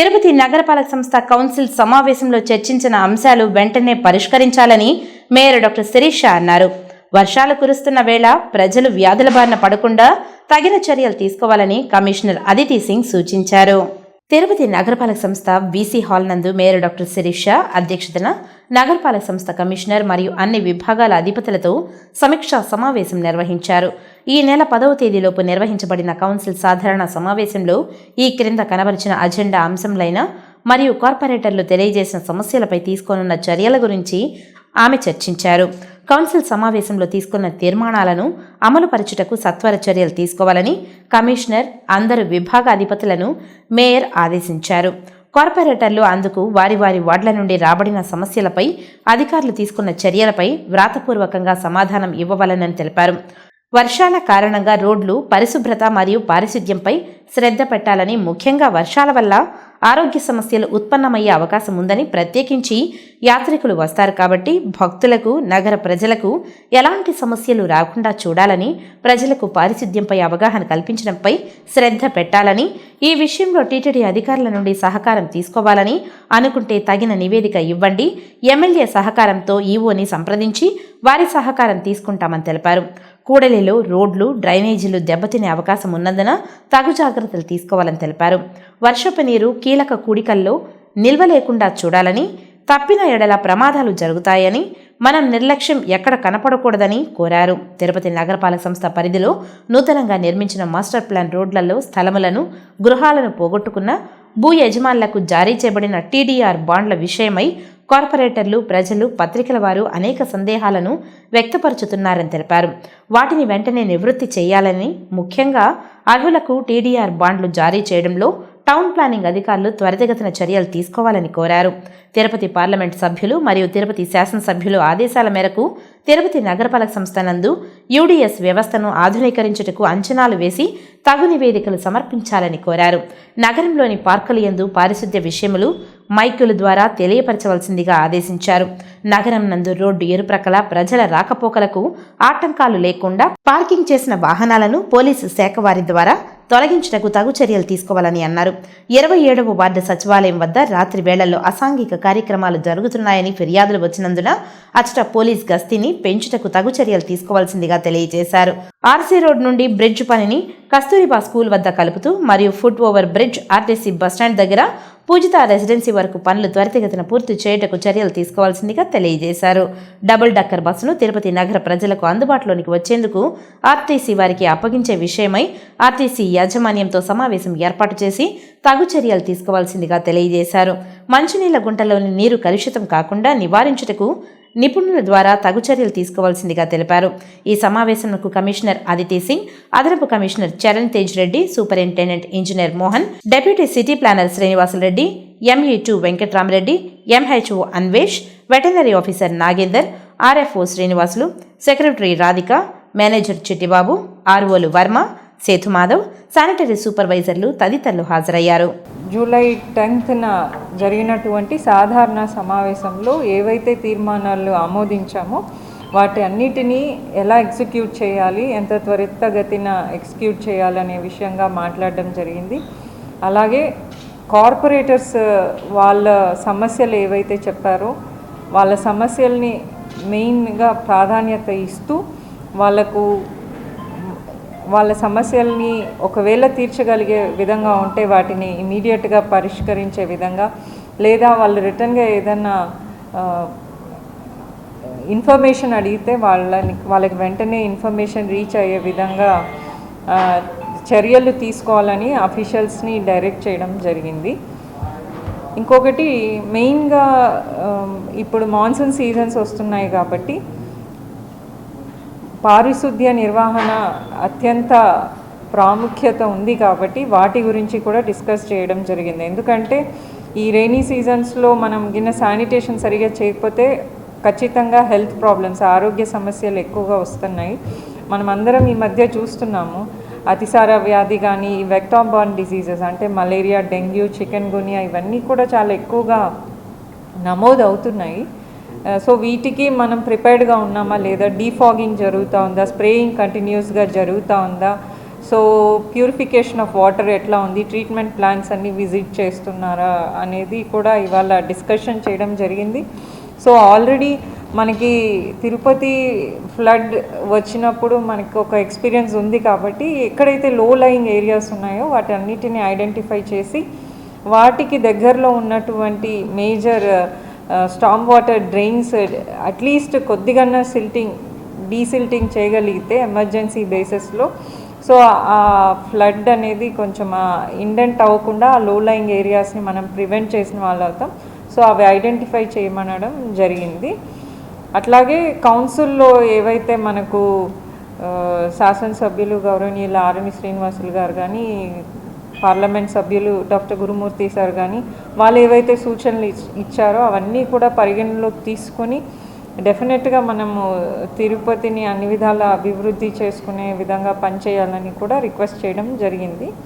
తిరుపతి నగరపాలక సంస్థ కౌన్సిల్ సమావేశంలో చర్చించిన అంశాలు వెంటనే పరిష్కరించాలని మేయర్ డాక్టర్ శిరీష అన్నారు. వర్షాలు కురుస్తున్న వేళ ప్రజలు వ్యాధుల బారిన పడకుండా తగిన చర్యలు తీసుకోవాలని కమిషనర్ అదితి సింగ్ సూచించారు. తిరుపతి నగరపాలక సంస్థ బీసీ హాల్ నందు మేయర్ డాక్టర్ శిరీష అధ్యక్షతన నగరపాలక సంస్థ కమిషనర్ మరియు అన్ని విభాగాల అధిపతులతో సమీక్షా సమావేశం నిర్వహించారు. ఈ నెల పదవ తేదీలోపు నిర్వహించబడిన కౌన్సిల్ సాధారణ సమావేశంలో ఈ క్రింద కనబరిచిన అజెండా అంశంలైన మరియు కార్పొరేటర్లు తెలియజేసిన సమస్యలపై తీసుకోనున్న చర్యల గురించి ఆమె చర్చించారు. కౌన్సిల్ సమావేశంలో తీసుకున్న తీర్మానాలను అమలుపరచుటకు సత్వర చర్యలు తీసుకోవాలని కమిషనర్ అందరు విభాగ అధిపతులను మేయర్ ఆదేశించారు. కార్పొరేటర్లు అందుకు వారి వారి వార్డుల నుండి రాబడిన సమస్యలపై అధికారులు తీసుకున్న చర్యలపై వ్రాతపూర్వకంగా సమాధానం ఇవ్వవలనని తెలిపారు. వర్షాల కారణంగా రోడ్లు పరిశుభ్రత మరియు పారిశుద్ధ్యంపై శ్రద్ధ పెట్టాలని ముఖ్యంగా వర్షాల వల్ల ఆరోగ్య సమస్యలు ఉత్పన్నమయ్యే అవకాశం ఉందని ప్రత్యేకించి యాత్రికులు వస్తారు కాబట్టి భక్తులకు నగర ప్రజలకు ఎలాంటి సమస్యలు రాకుండా చూడాలని ప్రజలకు పారిశుద్ధ్యంపై అవగాహన కల్పించడంపై శ్రద్ధ పెట్టాలని ఈ విషయంలో టీటీడీ అధికారుల నుండి సహకారం తీసుకోవాలని అనుకుంటే తగిన నివేదిక ఇవ్వండి. ఎమ్మెల్యే సహకారంతో ఈవోని సంప్రదించి వారి సహకారం తీసుకుంటామని తెలిపారు. కూడలిలో రోడ్లు డ్రైనేజీలు దెబ్బతినే అవకాశం ఉన్నందున తగు జాగ్రత్తలు తీసుకోవాలని తెలిపారు. వర్షపు నీరు కీలక కూడికల్లో నిల్వ లేకుండా చూడాలని తప్పిన ఎడల ప్రమాదాలు జరుగుతాయని మనం నిర్లక్ష్యం ఎక్కడ కనపడకూడదని కోరారు. తిరుపతి నగరపాలక సంస్థ పరిధిలో నూతనంగా నిర్మించిన మాస్టర్ ప్లాన్ రోడ్లలో స్థలములను గృహాలను పోగొట్టుకున్న భూ యజమానులకు జారీ చేయబడిన టీడీఆర్ బాండ్ల విషయమై కార్పొరేటర్లు ప్రజలు పత్రికల వారు అనేక సందేహాలను వ్యక్తపరుచుతున్నారని తెలిపారు. వాటిని వెంటనే నివృత్తి చేయాలని ముఖ్యంగా అర్హులకు టీడీఆర్ బాండ్లు జారీ చేయడంలో టౌన్ ప్లానింగ్ అధికారులు త్వరితగతిన చర్యలు తీసుకోవాలని కోరారు. తిరుపతి పార్లమెంట్ సభ్యులు మరియు తిరుపతి శాసనసభ్యులు ఆదేశాల మేరకు తిరుపతి నగరపాలక సంస్థ నందు యూడీఎస్ వ్యవస్థను ఆధునీకరించుటకు అంచనాలు వేసి తగు నివేదికలు సమర్పించాలని కోరారు. నగరంలోని పార్కులు యందు పారిశుద్ధ్య విషయములు మైకుల ద్వారా తెలియపరచవలసిందిగా ఆదేశించారు. నగరం నందు రోడ్డు ఎరుప్రకల ప్రజల రాకపోకలకు ఆటంకాలు లేకుండా పార్కింగ్ చేసిన వాహనాలను పోలీసు శాఖ వారి ద్వారా తొలగించుటకు తగు చర్యలు తీసుకోవాలని అన్నారు. ఇరవై ఏడవ వార్డు సచివాలయం వద్ద రాత్రి వేళల్లో అసాంఘిక కార్యక్రమాలు జరుగుతున్నాయని ఫిర్యాదులు వచ్చినందున అచ్చట పోలీస్ గస్తీని పెంచుటకు తగు చర్యలు తీసుకోవాల్సిందిగా తెలియజేశారు. ఆర్సీ రోడ్ నుండి బ్రిడ్జ్ పనిని కస్తూరిబా స్కూల్ వద్ద కలుపుతూ మరియు foot over bridge RTC bus stand దగ్గర పూజిత రెసిడెన్సీ వరకు పనులు త్వరితగతిన పూర్తి చేయుటకు చర్యలు తీసుకోవాల్సిందిగా తెలియజేశారు. డబుల్ డక్కర్ బస్సును తిరుపతి నగర ప్రజలకు అందుబాటులోనికి వచ్చేందుకు ఆర్టీసీ వారికి అప్పగించే విషయమై ఆర్టీసీ యాజమాన్యంతో సమావేశం ఏర్పాటు చేసి తగు చర్యలు తీసుకోవాల్సిందిగా తెలియజేశారు. మంచినీళ్ళ గుంటలోని నీరు కలుషితం కాకుండా నివారించుటకు నిపుణుల ద్వారా తగు చర్యలు తీసుకోవాల్సిందిగా తెలిపారు. ఈ సమావేశంకు కమిషనర్ అదితి సింగ్ అదనపు commissioner Charan Tej Reddy superintendent engineer Mohan deputy city planner Srinivasa Reddy ME two Venkatrama Reddy MHO Anvesh veterinary officer Nagender RFO Srinivasulu secretary Radhika manager Chittibabu ఆర్ఓలు Varma Sethumadhav sanitary సూపర్వైజర్లు తదితరులు హాజరయ్యారు. జూలై టెన్త్న జరిగినటువంటి సాధారణ సమావేశంలో ఏవైతే తీర్మానాలు ఆమోదించామో వాటి అన్నిటినీ ఎలా ఎగ్జిక్యూట్ చేయాలి ఎంత త్వరితగతిన ఎగ్జిక్యూట్ చేయాలనే విషయంగా మాట్లాడడం జరిగింది. అలాగే కార్పొరేటర్స్ వాళ్ళ సమస్యలు ఏవైతే చెప్పారో వాళ్ళ సమస్యల్ని మెయిన్గా ప్రాధాన్యత ఇస్తూ వాళ్ళకు వాళ్ళ సమస్యల్ని ఒకవేళ తీర్చగలిగే విధంగా ఉంటే వాటిని ఇమీడియట్గా పరిష్కరించే విధంగా లేదా వాళ్ళు రిటర్న్గా ఏదన్నా ఇన్ఫర్మేషన్ అడిగితే వాళ్ళని వాళ్ళకి వెంటనే ఇన్ఫర్మేషన్ రీచ్ అయ్యే విధంగా చర్యలు తీసుకోవాలని అఫీషియల్స్ని డైరెక్ట్ చేయడం జరిగింది. ఇంకొకటి మెయిన్గా ఇప్పుడు మాన్సూన్ సీజన్స్ వస్తున్నాయి కాబట్టి పారిశుద్ధ్య నిర్వహణ అత్యంత ప్రాముఖ్యత ఉంది కాబట్టి వాటి గురించి కూడా డిస్కస్ చేయడం జరిగింది. ఎందుకంటే ఈ రైనీ సీజన్స్లో మనం గిన్న శానిటేషన్ సరిగా చేయకపోతే ఖచ్చితంగా హెల్త్ ప్రాబ్లమ్స్ ఆరోగ్య సమస్యలు ఎక్కువగా వస్తున్నాయి. మనం అందరం ఈ మధ్య చూస్తున్నాము అతిసార వ్యాధి కానీ వెక్టాబార్న్ డిసీజెస్ అంటే మలేరియా డెంగ్యూ చికెన్ గునియా ఇవన్నీ కూడా చాలా ఎక్కువగా నమోదు అవుతున్నాయి Uh, సో వీటికి మనం ప్రిపేర్డ్గా ఉన్నామా లేదా డీఫాగింగ్ జరుగుతూ ఉందా? స్ప్రేయింగ్ కంటిన్యూస్గా జరుగుతూ ఉందా? సో ప్యూరిఫికేషన్ ఆఫ్ వాటర్ ఎట్లా ఉంది? ట్రీట్మెంట్ ప్లాన్స్ అన్ని విజిట్ చేస్తున్నారా? అనేది కూడా ఇవాళ డిస్కషన్ చేయడం జరిగింది. సో ఆల్రెడీ మనకి తిరుపతి ఫ్లడ్ వచ్చినప్పుడు మనకి ఒక ఎక్స్పీరియన్స్ ఉంది కాబట్టి ఎక్కడైతే లో లయింగ్ ఏరియాస్ ఉన్నాయో వాటి అన్నిటిని ఐడెంటిఫై చేసి వాటికి దగ్గరలో ఉన్నటువంటి major storm water drains at least కొద్దిగా సిల్టింగ్ డీసిల్టింగ్ చేయగలిగితే ఎమర్జెన్సీ బేసిస్లో సో ఆ ఫ్లడ్ అనేది కొంచెం ఇండెంట్ అవ్వకుండా ఆ లో లయింగ్ ఏరియాస్ని మనం ప్రివెంట్ చేసిన వాళ్ళు అవుతాం సో అవి ఐడెంటిఫై చేయమనడం జరిగింది. అట్లాగే కౌన్సిల్లో ఏవైతే మనకు శాసనసభ్యులు గౌరవనీయులు ఆర్ఎమి శ్రీనివాసులు గారు కానీ పార్లమెంట్ సభ్యులు డాక్టర్ గురుమూర్తి సార్ కానీ వాళ్ళు ఏవైతే సూచనలు ఇచ్చారో అవన్నీ కూడా పరిగణలోకి తీసుకొని డెఫినెట్గా మనము తిరుపతిని అన్ని విధాల అభివృద్ధి చేసుకునే విధంగా పనిచేయాలని కూడా రిక్వెస్ట్ చేయడం జరిగింది.